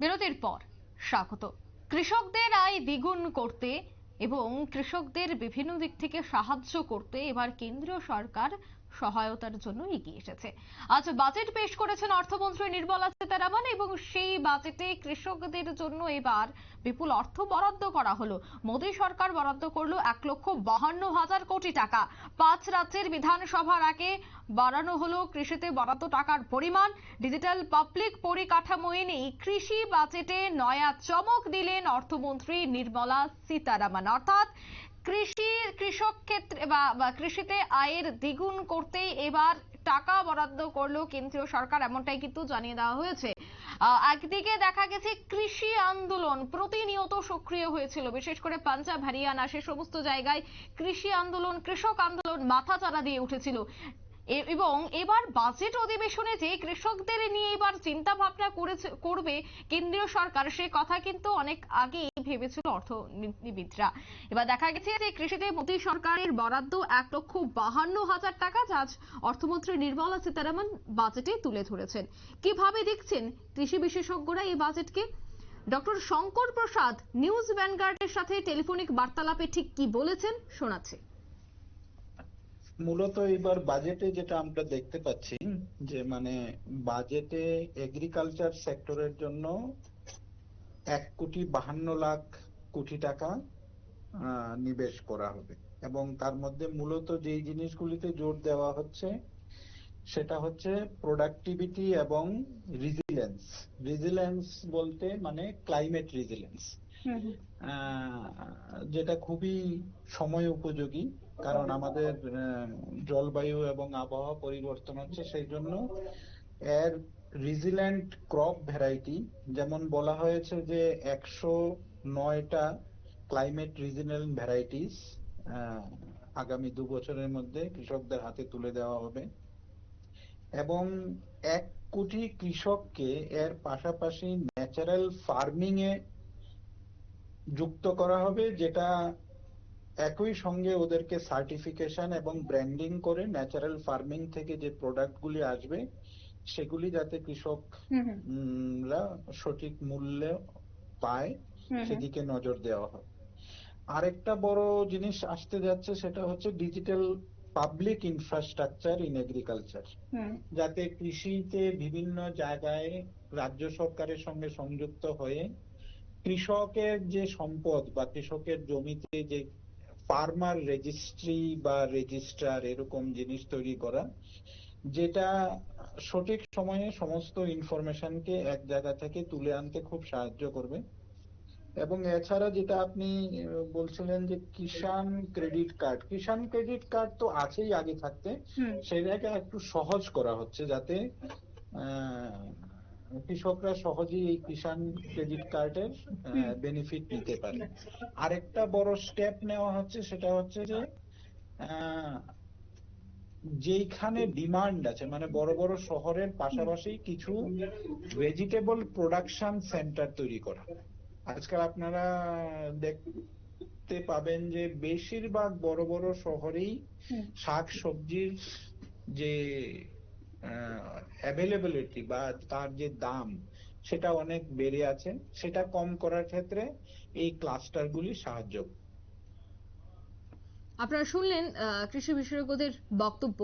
বিরতির পর স্বাগত। কৃষকদের আয় দ্বিগুণ করতে এবং কৃষকদের বিভিন্ন দিক থেকে সাহায্য করতে এবার কেন্দ্রীয় সরকার সহায়তার জন্য এগিয়ে এসেছে। আজ বাজেট পেশ করেছেন অর্থমন্ত্রী নির্মলা সীতারামন এবং সেই বাজেটে কৃষকদের জন্য এবার বিপুল অর্থ বরাদ্দ করা হলো। মোদী সরকার বরাদ্দ করল এক লক্ষ বাহান্ন হাজার কোটি টাকা। পাঁচ রাজ্যের বিধানসভার আগে বাড়ানো হলো কৃষিতে বরাদ্দ টাকার পরিমাণ। ডিজিটাল পাবলিক পরিকাঠামো এনেই কৃষি বাজেটে নয়া চমক দিলেন অর্থমন্ত্রী নির্মলা সীতারামন। অর্থাৎ কৃষি, কৃষক ক্ষেত্রে বা কৃষিতে আয়ের দ্বিগুণ করতেই এবার টাকা বরাদ্দ করল কেন্দ্রীয় সরকার, এমনটাই কিন্তু জানিয়ে দেওয়া হয়েছে। একদিকে দেখা গেছে কৃষি আন্দোলন প্রতিনিয়ত সক্রিয় হয়েছিল, বিশেষ করে পাঞ্জাব, হরিয়ানা, সে সমস্ত জায়গায় কৃষি আন্দোলন, কৃষক আন্দোলন মাথা মাথাচাড়া দিয়ে উঠেছিল। এবং এবার বাজেট অধিবেশনে যে কৃষকদের নিয়ে এবার চিন্তা ভাবনা করেছে, করবে কেন্দ্রীয় সরকার, সে কথা কিন্তু অনেক আগেই ভেবেছিল অর্থনীতিবিদরা। এবার দেখা গেছে যে কৃষিতে মোদী সরকারের বরাদ্দ এক লক্ষ বাহান্ন হাজার টাকা, যা আজ অর্থমন্ত্রী নির্মলা সীতারামন বাজেটে তুলে ধরেছেন। কীভাবে দেখছেন কৃষি বিশেষজ্ঞরা এই বাজেটকে? ডক্টর শঙ্কর প্রসাদ, নিউজ ভ্যানগার্ডের সাথে টেলিফোনিক বার্তালাপে ঠিক কি বলেছেন শোনাচ্ছে। মূলত এবার বাজেটে যেটা আমরা দেখতে পাচ্ছি, যে মানে বাজেটে এগ্রিকালচার সেক্টরের জন্য এক কোটি বাহান্ন লাখ কোটি টাকা নিবেশ করা হবে। এবং তার মধ্যে মূলত যেই জিনিসগুলিতে জোর দেওয়া হচ্ছে সেটা হচ্ছে প্রোডাক্টিভিটি এবং রিজিলেন্স রিজিলেন্স বলতে মানে ক্লাইমেট রিজিলেন্স আহ, যেটা খুবই সময় উপযোগী কারণ আমাদের জলবায়ু এবং আবহাওয়া পরিবর্তন হচ্ছে সেই জন্য এর রিজিল্যান্ট ক্রপ ভ্যারাইটি, যেমন বলা হয়েছে যে একশো নয়টা ক্লাইমেট রিজিলেন্ট ভ্যারাইটিস আগামী দু বছরের মধ্যে কৃষকদের হাতে তুলে দেওয়া হবে। এবং এক কোটি কৃষককে এর পাশাপাশি ন্যাচারাল ফার্মিং এ যুক্ত করা হবে, যেটা একই সঙ্গে ওদেরকে সার্টিফিকেশন এবং ব্র্যান্ডিং করে ন্যাচারাল ফার্মিং থেকে যে প্রোডাক্টগুলি আসবে সেগুলি যাতে কৃষক উম, রা সঠিক মূল্যে পায় সেদিকে নজর দেওয়া হয়। আরেকটা বড় জিনিস আসতে যাচ্ছে সেটা হচ্ছে digital public infrastructure in agriculture যাতে কৃষিতে বিভিন্ন জায়গায় রাজ্য সরকারের সঙ্গে সংযুক্ত হয়ে কৃষকের যে সম্পদ বা কৃষকের জমিতে যে ফার্মার রেজিস্ট্রি বা রেজিস্ট্রার এরকম জিনিস তৈরি করা যেটা সঠিক সময়ে সমস্ত ইনফরমেশনকে এক জায়গা থেকে তুলে আনতে খুব সাহায্য করবে। এবং এছাড়া যেটা আপনি বলছিলেন যে Kisan credit card Kisan credit card তো আছেই আগে থাকতে। সেটাকে একটু সহজ করা হচ্ছে যাতে কৃষকরা সহজেই এই কিষান ক্রেডিট কার্ডের বেনিফিট নিতে পারে। আরেকটা বড় স্টেপ নেওয়া হচ্ছে সেটা হচ্ছে যে আহ, যেইখানে ডিমান্ড আছে মানে বড় বড় শহরের পাশাপাশি কিছু ভেজিটেবল প্রোডাকশন সেন্টার তৈরি করা আজকাল আপনারা দেখতে পাবেন যে বেশিরভাগ বড় বড় শহরেই শাক সবজির যে অ্যাভেলেবিলিটি বা তার যে দাম সেটা অনেক বেড়ে আছে সেটা কম করার ক্ষেত্রে এই ক্লাস্টারগুলি সাহায্য করবে। আপনারা শুনলেন কৃষি বিশেষজ্ঞদের বক্তব্য।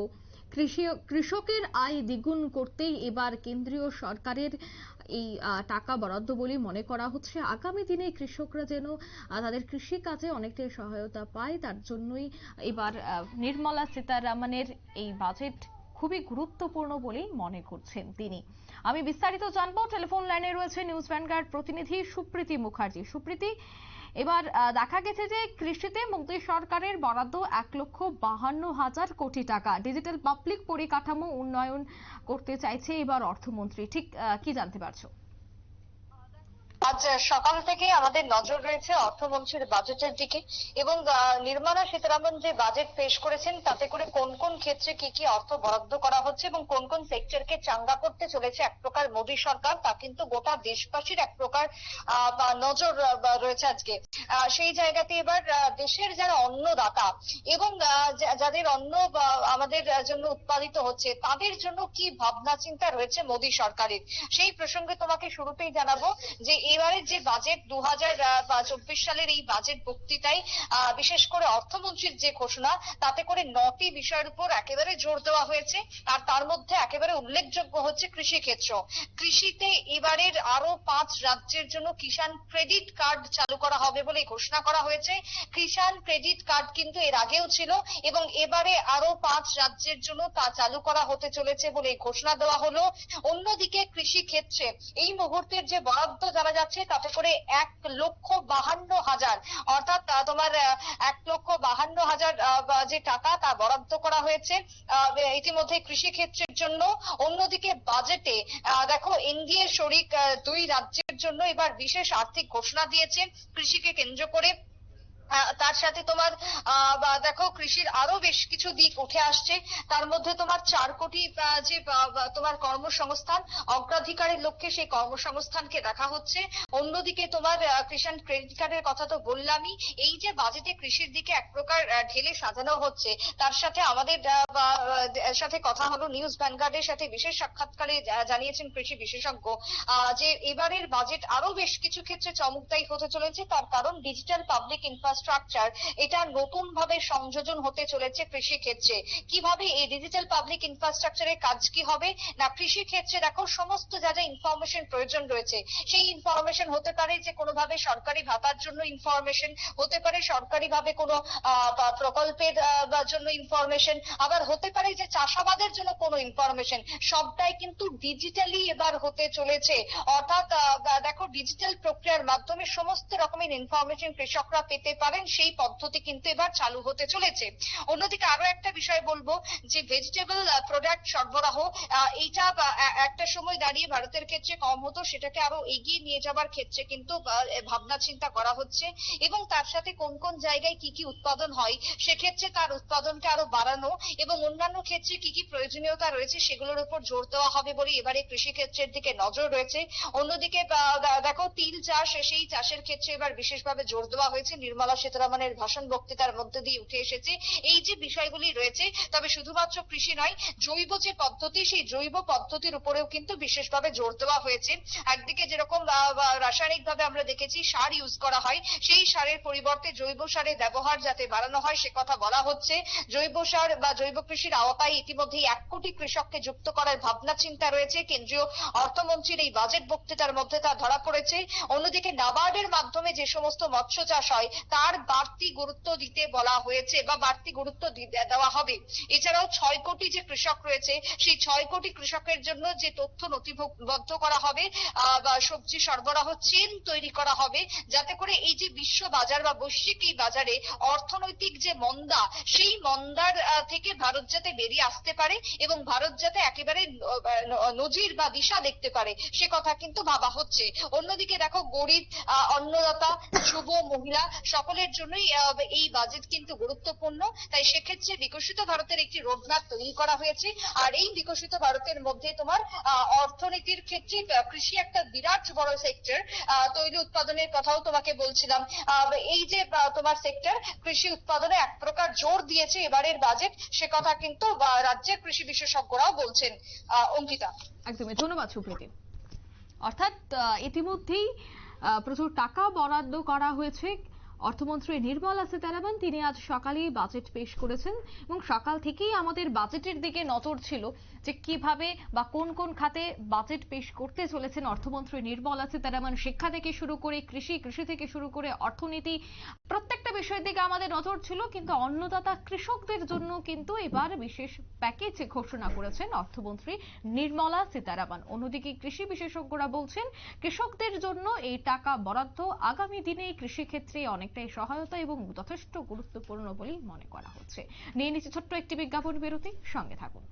কৃষি, কৃষকের আয় দ্বিগুণ করতেই এবার কেন্দ্রীয় সরকারের এই টাকা বরাদ্দ বলে মনে করা হচ্ছে। আগামী দিনে কৃষকরা যেন তাদের কৃষি কাজে অনেকটাই সহায়তা পায়, তার জন্যই এবার নির্মলা সীতারামনের এই বাজেট খুবই গুরুত্বপূর্ণ বলেই মনে করছেন তিনি। আমি বিস্তারিত জানব। টেলিফোন লাইনে রয়েছে নিউজ ভ্যানগার্ড প্রতিনিধি সুপ্রীতি মুখার্জি। সুপ্রীতি এবার দেখা গেছে যে কৃষিতে মোদী সরকারের বরাদ্দ এক লক্ষ বাহান্ন হাজার কোটি টাকা। ডিজিটাল পাবলিক পরিকাঠামো উন্নয়ন করতে চাইছে এবার অর্থমন্ত্রী। ঠিক কি জানতে পারছ? আজ সকাল থেকে আমাদের নজর রয়েছে অর্থমন্ত্রীর বাজেটের দিকে এবং নির্মলা সীতারামন যে বাজেট পেশ করেছেন, তাতে করে কোন কোন ক্ষেত্রে কি কি অর্থ বরাদ্দ করা হচ্ছে এবং কোন কোন সেক্টরকে চাঙ্গা করতে চলেছে এক প্রকার মোদী সরকার, তা কিন্তু গোটা দেশবাসীর এক প্রকার নজর রয়েছে আজকে। সেই জায়গাতে এবার দেশের যারা অন্নদাতা এবং যাদের অন্ন আমাদের জন্য উৎপাদিত হচ্ছে, তাদের জন্য কি ভাবনা চিন্তা রয়েছে মোদী সরকারের? সেই প্রসঙ্গে তোমাকে শুরুতেই জানাব যে এবারের যে বাজেট দু চব্বিশ সালের এই বাজেট বক্তৃতায় বিশেষ করে অর্থমন্ত্রীর যে ঘোষণা, তাতে করে নটি বিষয়ের উপর একেবারে জোর দেওয়া হয়েছে। আর তার মধ্যে একেবারে উল্লেখযোগ্য হচ্ছে কৃষি ক্ষেত্র। কৃষিতে এবারের আরও পাঁচ রাজ্যের জন্য কিষাণ ক্রেডিট কার্ড চালু করা হবে বলে ঘোষণা করা হয়েছে। কিষাণ ক্রেডিট কার্ড কিন্তু এর আগেও ছিল এবং এবারে আরও পাঁচ রাজ্যের জন্য তা চালু করা হতে চলেছে বলে ঘোষণা দেওয়া হলো। অন্যদিকে কৃষি ক্ষেত্রে এই মুহূর্তের যে বরাদ্দ জানা যাচ্ছে তাতে করে এক লক্ষ বাহান্ন হাজার। অর্থাৎ তোমার এক লক্ষ বাহান্ন হাজার যে টাকা তা বরাদ্দ করা হয়েছে ইতিমধ্যে কৃষি ক্ষেত্রের জন্য। অন্যদিকে বাজেটে দেখো, এনডিএ শরিক দুই রাজ্যের জন্য এবার বিশেষ আর্থিক ঘোষণা দিয়েছে। কৃষিকে কেন্দ্র করে তার সাথে তোমার দেখো কৃষির আরও বেশ কিছু দিক উঠে আসছে। তার মধ্যে তোমার চার কোটি যে তোমার কর্মসংস্থান, অগ্রাধিকারের লক্ষ্যে সেই কর্মসংস্থানকে দেখা হচ্ছে। অন্যদিকে তোমার কিষাণ ক্রেডিট কার্ডের কথা তো বললামই। এই যে বাজেটে কৃষির দিকে এক প্রকার ঢেলে সাজানো হচ্ছে, তার সাথে আমাদের সাথে কথা হলো নিউজ ভ্যানগার্ডের সাথে বিশেষ সাক্ষাৎকারে জানিয়েছেন কৃষি বিশেষজ্ঞ যে এবারের বাজেট আরও বেশ কিছু ক্ষেত্রে চমকদায়ী হতে চলেছে। তার কারণ ডিজিটাল পাবলিক ইনফ্রাস্ট্রাকচার এটা নতুন ভাবে সংযোজন হতে চলেছে কৃষি ক্ষেত্রে। কীভাবে এই ডিজিটাল পাবলিক ইনফ্রাস্ট্রাকচারের কাজ কি হবে? না, কৃষি ক্ষেত্রে দেখো, সমস্ত যা যা ইনফরমেশন প্রয়োজন রয়েছে, সেই ইনফরমেশন হতে পারে যে কোনোভাবে সরকারি ভাতার জন্য ইনফরমেশন হতে পারে সরকারি ভাবে কোনো প্রকল্পের জন্য ইনফরমেশন আবার হতে পারে যে চাষাবাদের জন্য কোনো ইনফরমেশন সবটাই কিন্তু ডিজিটালি এবার হতে চলেছে। অর্থাৎ দেখো ডিজিটাল প্রক্রিয়ার মাধ্যমে সমস্ত রকমের ইনফরমেশন কৃষকরা পেতে পারেন, সেই পদ্ধতি কিন্তু এবার চালু হতে চলেছে। অন্যদিকে আরও একটা বিষয় বলব, যে ভেজিটেবল প্রোডাক্ট সরবরাহ এইটা একটা সময় দাঁড়িয়ে ভারতের ক্ষেত্রে কম হতো, সেটাকে আরও এগিয়ে নিয়ে যাবার ক্ষেত্রে কিন্তু ভাবনা, চিন্তা করা হচ্ছে। এবং তার সাথে কোন কোন জায়গায় কি কি উৎপাদন হয়, সেক্ষেত্রে তার উৎপাদনকে আরও বাড়ানো এবং অন্যান্য ক্ষেত্রে কি কি প্রয়োজনীয়তা রয়েছে, সেগুলোর উপর জোর দেওয়া হবে বলে এবারে কৃষি ক্ষেত্রের দিকে নজর রয়েছে। অন্যদিকে দেখো, তিল চাষ, সেই চাষের ক্ষেত্রে এবার বিশেষভাবে জোর দেওয়া হয়েছে। নির্মলা সীতারামনের ভাষণ বক্তৃতার মধ্যে দিয়ে উঠে এসেছে। এই যে বিষয়গুলি রয়েছে, তবে শুধুমাত্র কৃষি নয়, জৈব যে পদ্ধতি, সেই জৈব পদ্ধতির উপরেও কিন্তু বিশেষভাবে জোর দেওয়া হয়েছে। একদিকে যেরকম রাসায়নিক ভাবে আমরা দেখেছি সার ইউজ করা হয়, সেই সারের পরিবর্তে জৈব সারের ব্যবহার যাতে বাড়ানো হয়, সে কথা বলা হচ্ছে। জৈব সার বা জৈব কৃষির আওতায় ইতিমধ্যেই এক কোটি কৃষককে যুক্ত করার ভাবনা চিন্তা রয়েছে। কেন্দ্রীয় অর্থমন্ত্রীর এই বাজেট বক্তৃতার মধ্যে তা ধরা পড়েছে। অন্যদিকে নাবার্ডের মাধ্যমে যে সমস্ত মৎস্য চাষ হয়, তার বাড়তি গুরুত্ব দিতে বলা হয়েছে বা বাড়তি গুরুত্ব দেওয়া হবে। এছাড়াও ছয় কোটি যে কৃষক রয়েছে, সেই ছয় কোটি কৃষকের জন্য যে তথ্য নথিবদ্ধ করা হবে বা সবজি সরবরাহ চেন তৈরি করা হবে, যাতে করে এই যে বিশ্ব বাজার বা বৈশ্বিক এই বাজারে অর্থনৈতিক যে মন্দা, সেই মন্দার থেকে ভারত যাতে বেরিয়ে আসতে পারে এবং ভারত যাতে একেবারে নজির বা দিশা দেখতে পারে, সে কথা কিন্তু ভাবা হচ্ছে। অন্যদিকে দেখো গরিব অন্নদাতা, যুব, মহিলা সকলের জন্যই এই বাজেট কিন্তু গুরুত্বপূর্ণ। তাই সেক্ষেত্রে বিকশিত ভারতের একটি রোডম্যাপ তৈরি করা হয়েছে। আর এই বিকশিত ভারতের মধ্যে তোমার অর্থনীতির ক্ষেত্রে কৃষি একটা বিরাট বড় সেক্টর তৈরি উৎপাদনের কথাও তোমাকে বলছিলাম। এই যে তোমার সেক্টর কৃষি উৎপাদনে এক প্রকার জোর দিয়েছে এবারের বাজেট সে কথা কিন্তু রাজ্যের কৃষি বিশেষজ্ঞরাও বলছেন অঙ্কিতা। একদমই, ধন্যবাদ সুপ্রীতি। অর্থাৎ ইতিমধ্যেই প্রচুর টাকা বরাদ্দ করা হয়েছে। অর্থমন্ত্রী নির্মলা সীতারামন, তিনি আজ সকালেই বাজেট পেশ করেছেন এবং সকাল থেকেই আমাদের বাজেটের দিকে নজর ছিল। যে কীভাবে বা কোন কোন খাতে বাজেট পেশ করতে চলেছেন অর্থমন্ত্রী নির্মলা সীতারামন শিক্ষা থেকে শুরু করে কৃষি কৃষি থেকে শুরু করে অর্থনীতি, প্রত্যেকটা বিষয়ের দিকে আমাদের নজর ছিল, কিন্তু অন্নদাতা কৃষকদের জন্য কিন্তু এবার বিশেষ প্যাকেজ ঘোষণা করেছেন অর্থমন্ত্রী নির্মলা সীতারামন। অন্যদিকে কৃষি বিশেষজ্ঞরা বলছেন, কৃষকদের জন্য এই টাকা বরাদ্দ আগামী দিনে কৃষি ক্ষেত্রে অনেকটাই সহায়তা এবং যথেষ্ট গুরুত্বপূর্ণ বলেই মনে করা হচ্ছে। নিয়ে নিচ্ছে ছোট্ট একটি বিজ্ঞাপন বিরতি, সঙ্গে থাকুন।